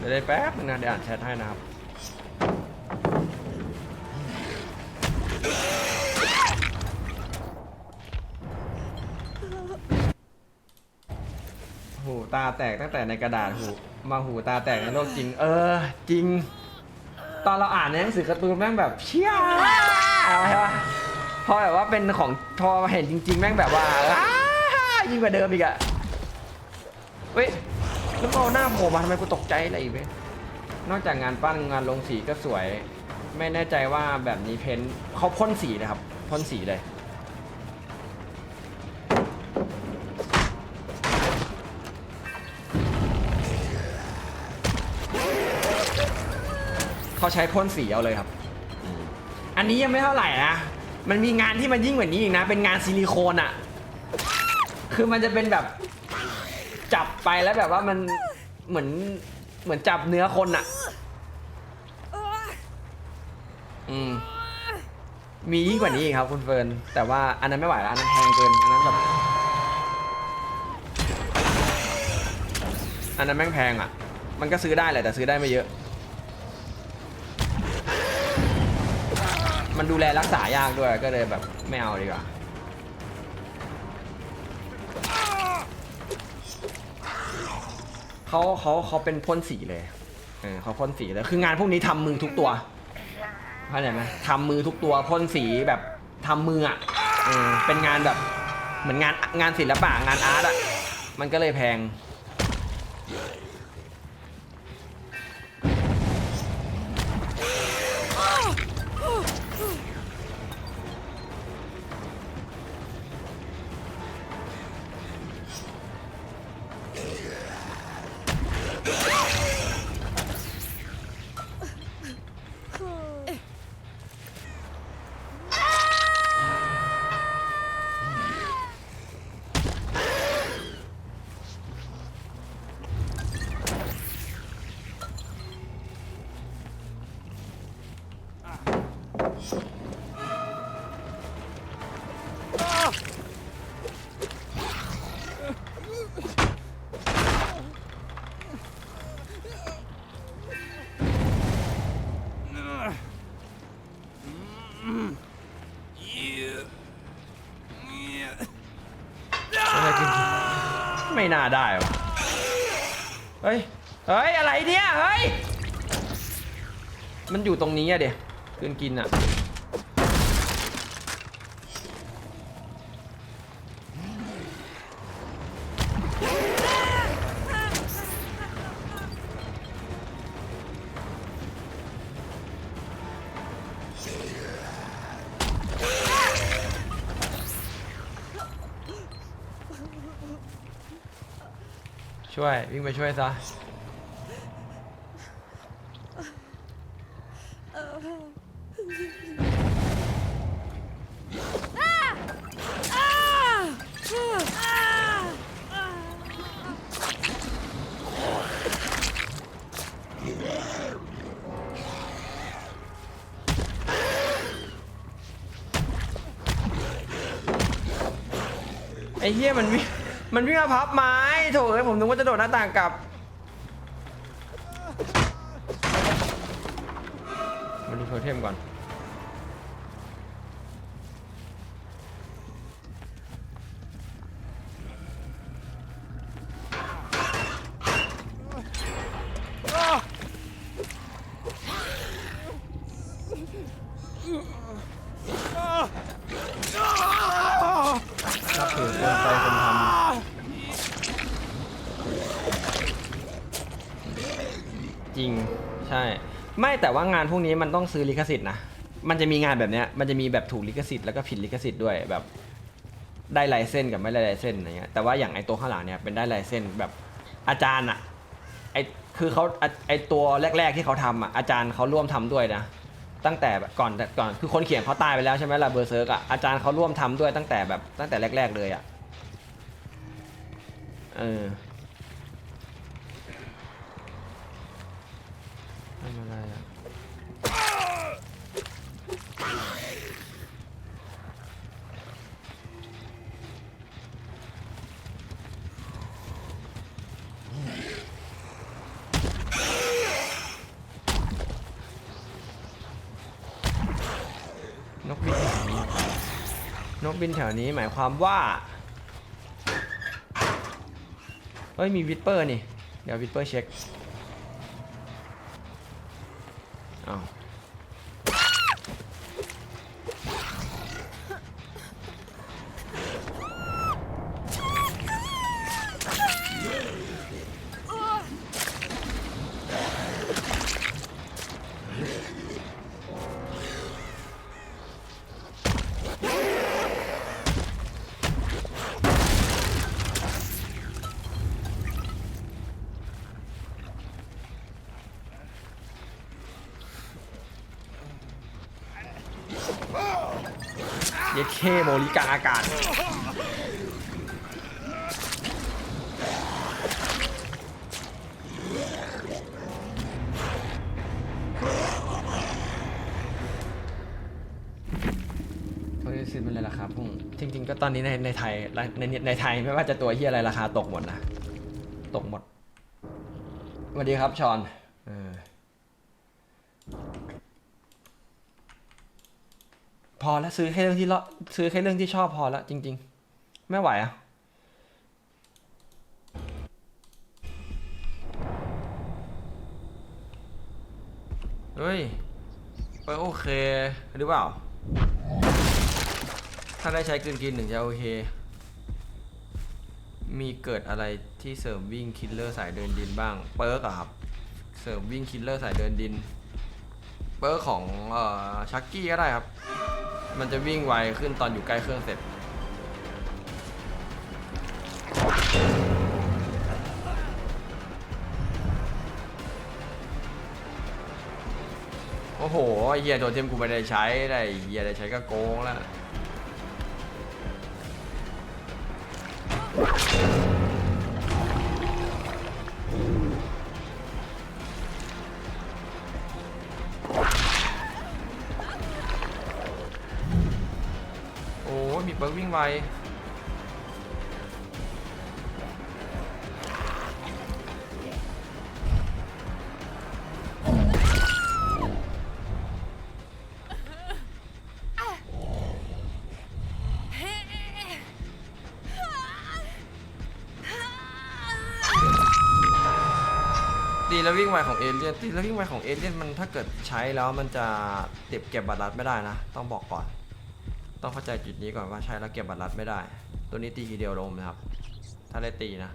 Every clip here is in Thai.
เดี๋ยวได้แป๊บนึงนะเดี๋ยวอ่านแชทให้นะครับหูตาแตกตั้งแต่ในกระดาษหูมาหูตาแตกในโลกจริง เออ จริง ตอนเราอ่านในหนังสือการ์ตูนแม่งแบบเชี่ยอะไรวะพอแบบว่าเป็นของพอเห็นจริง ๆ แม่งแบบว่าอ้ายิ่งกว่าเดิมอีกอะเฮ้ย แล้วพอหน้าโผล่มาทำไมกูตกใจอะไรอีกเว้ยนอกจากงานปั้นงานลงสีก็สวย ไม่แน่ใจว่าแบบนี้เพ้นท์เขาพ่นสีนะครับพ่นสีเลย เขาใช้พ่นสีเอาเลยครับ อันนี้ยังไม่เท่าไหร่นะ มันมีงานที่มันยิ่งกว่านี้อีกนะ เป็นงานซิลิโคนอะคือมันจะเป็นแบบ จับไปแล้วแบบว่ามันเหมือนเหมือนจับเนื้อคนอะอืมมียิ่งกว่านี้อีกครับคุณเฟิร์นแต่ว่าอันนั้นไม่ไหวแล้วอันนั้นแพงเกินอันนั้นแบบอันนั้นแม่งแพงอะ มันก็ซื้อได้แหละแต่ซื้อได้ไม่เยอะ มันดูแลรักษายากด้วยก็เลยแบบไม่เอาดีกว่า เขาเขาเขาเป็นพ่นสีเลยเออเขาพ่นสีเลยคืองานพวกนี้ทำมือทุกตัวเข้าใจไหมทำมือทุกตัวพ่นสีแบบทำมืออะเออเป็นงานแบบเหมือนงานงานศิลปะงานอาร์ตอะมันก็เลยแพง ไม่น่าได้วะเฮ้ย เฮ้ย อะไรเนี่ย เฮ้ย มันอยู่ตรงนี้อะเดี๋ยวคืนกินอะ ช่วยวิ่งไปช่วยซะไอ้เหี้ยมันวิ่ง มันวิ่งมาพับไม้โถเอ้ยผมนึกว่าจะโดดหน้าต่างกลับ มันดูโทเทมก่อน เนับถือเกินไปคนทำจริงใช่ ไม่แต่ว่างานพวกนี้มันต้องซื้อลิขสิทธิ์นะ มันจะมีงานแบบเนี้ย มันจะมีแบบถูกลิขสิทธิ์แล้วก็ผิดลิขสิทธิ์ด้วยแบบได้ลายเส้นกับไม่ได้ลายเส้นอะไรเงี้ยแต่ว่าอย่างไอตัวข้างหลังเนี่ยเป็นได้ลายเส้นแบบอาจารย์อะไอคือเขาอไอตัวแรก ๆที่เขาทำอะอาจารย์เขาร่วมทำด้วยนะ ตั้งแต่แบบก่อนแต่ก่อนคือคนเขียนเขาตายไปแล้วใช่ไหมล่ะเบอร์เซิร์กอะอาจารย์เขาร่วมทำด้วยตั้งแต่แบบตั้งแต่แรก ๆ เลยอะเออทำอะไรอะนกบินแถวนี้น กบินแถวนี้หมายความว่าเฮ้ยมีวิสเปอร์นี่ เดี๋ยววิสเปอร์เช็ค แคโมลิกางอากาศโอ้ยซื้อเป็นไรราคาพุ่งจริง ๆ ก็ตอนนี้ในในไทยในในไทยไม่ว่าจะตัวเฮียอะไรราคาตกหมดนะ ตกหมดสวัสดีครับชอนเออ พอแล้วซื้อแค่เรื่องที่เลาะซื้อแค่เรื่องที่ชอบพอแล้วจริง ๆ ไม่ไหวอะเฮ้ยเออโอเคหรือเปล่า ถ้าได้ใช้กลืนกินถึงจะโอเค มีเกิดอะไรที่เสริมวิ่งคิลเลอร์สายเดินดินบ้าง เปิร์กอะครับ เสริมวิ่งคิลเลอร์สายเดินดิน เปิร์กของเอ่อชักกี้ก็ได้ครับ มันจะวิ่งไวขึ้นตอนอยู่ใกล้เครื่องเสร็จ โอ้โหไอ้เฮียโดนเทมกูไม่ได้ใช้ได้เฮียได้ใช้ก็โกงแล้ว ไวตีแล้ววิ่งไวของเอเลี่ยนตีแล้ววิ่งไวของเอเลี่ยนมันถ้าเกิดใช้แล้วมันจะเก็บเก็บบัตรลัดไม่ได้นะ ต้องบอกก่อน ต้องเข้าใจจุดนี้ก่อนว่าใช้แล้วเก็บบัตรลัดไม่ได้ ตัวนี้ตีทีเดียวลงนะครับ ถ้าได้ตีนะ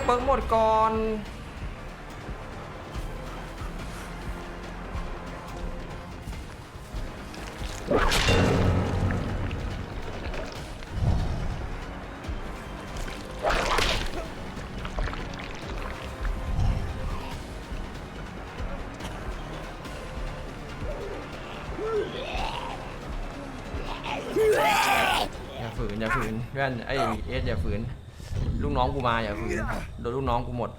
ยเปิร์กหมดก่อน อย่าฝืน อย่าฝืนเพื่อนไอ้เอสอย่าฝืน ลูกน้องกูมาอย่าฝืนโดนลูกน้องกูหมด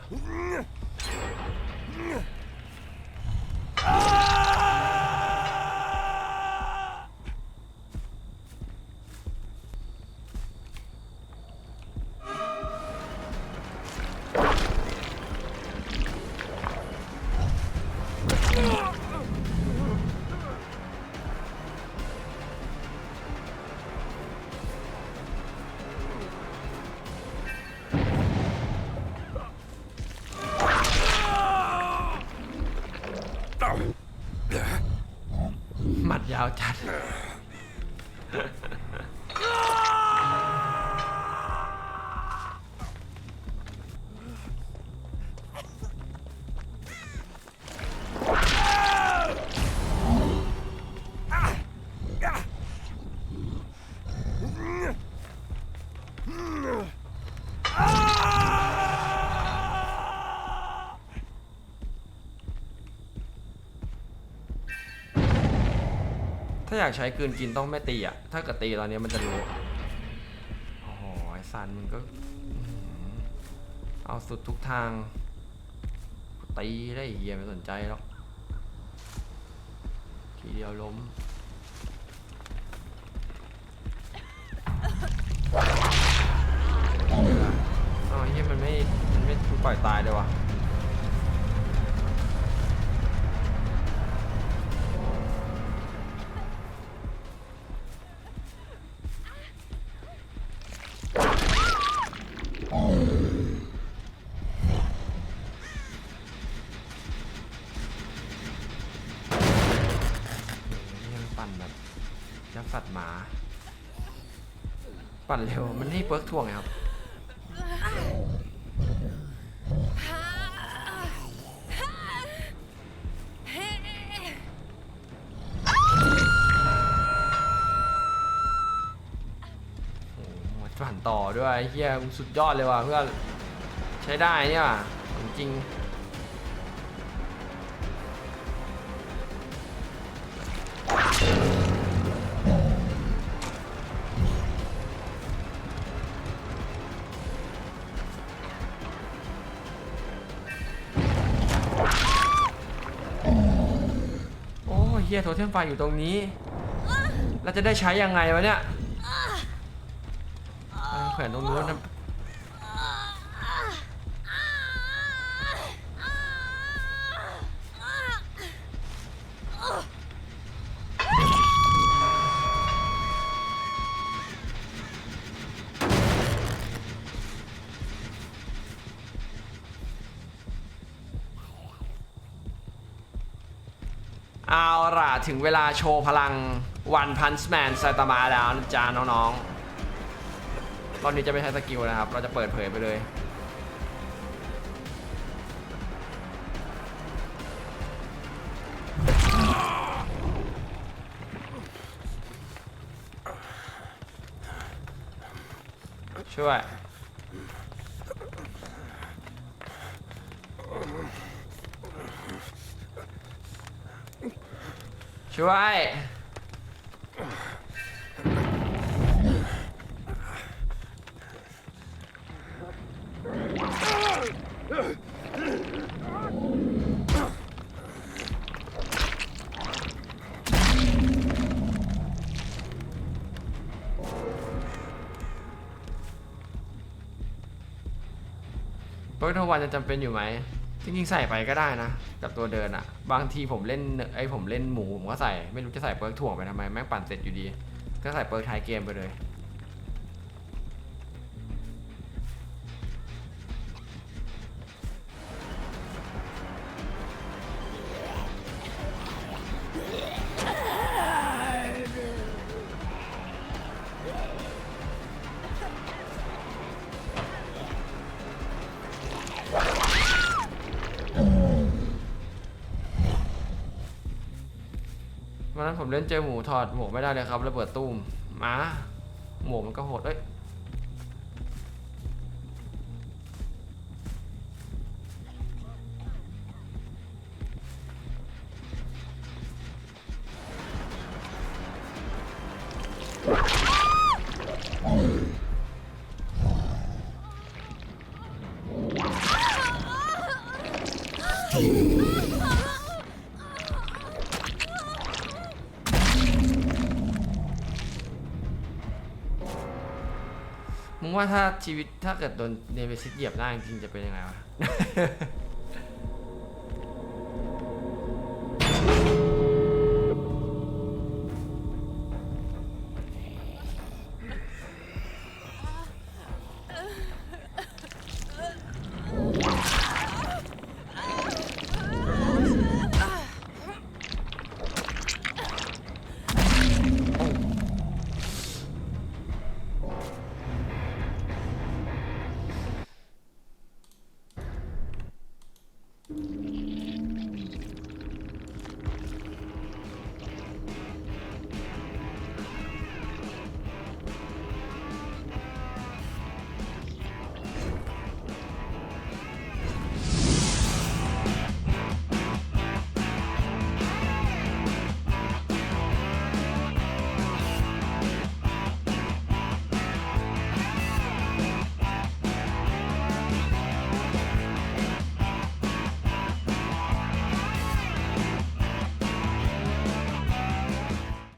า ถ้าอยากใช้กืนกินต้องไม่ตีอะ ถ้าเกิดตีตอนนี้มันจะรู้โอ้โหไอ้ซันมึงก็ เอาสุดทุกทาง ตีได้เฮียไม่สนใจหรอก ทีเดียวล้มอ๋อเฮียมันไม่ มันไม่ปล่อยตายเลยวะ ปั่นแบบยักสัตว์หมา ปั่นเร็ว มันให้เปิร์กถ่วงไงครับ โอ้โหปั่นต่อด้วยเฮียมึงสุดยอดเลยว่ะเพื่อน ใช้ได้เนี่ยว่ะของจริง ฮียโทเทมไฟอยู่ตรงนี้ เราจะได้ใช้ยังไงวะเนี่ยเอาแขวนตรงนู้น ถึงเวลาโชว์พลังวันพันช์แมนไซตามะแล้วนะจ้าน้องๆรอบนี้จะไม่ใช้สกิลนะครับ เราจะเปิดเผยไปเลยช่วย ช่วยเปิร์กทวันจะจำเป็นอยู่ไหม จริงๆใส่ไปก็ได้นะ กับตัวเดินอะบางทีผมเล่นไอ้ผมเล่นหมูผมก็ใส่ ไม่รู้จะใส่เปิร์กถ่วงไปทำไมแม่งปั่นเสร็จอยู่ดี ก็ใส่เปิร์กท้ายเกมไปเลย นั้นผมเล่นเจอหมูถอดหมวกไม่ได้เลยครับระเบิดตุ้มหมาหมวกมันก็โหดเอ้ย ว่าถ้าชีวิตถ้าเกิดโดนเนเวซิสเหยียบหน้าจริงๆจะเป็นยังไงวะ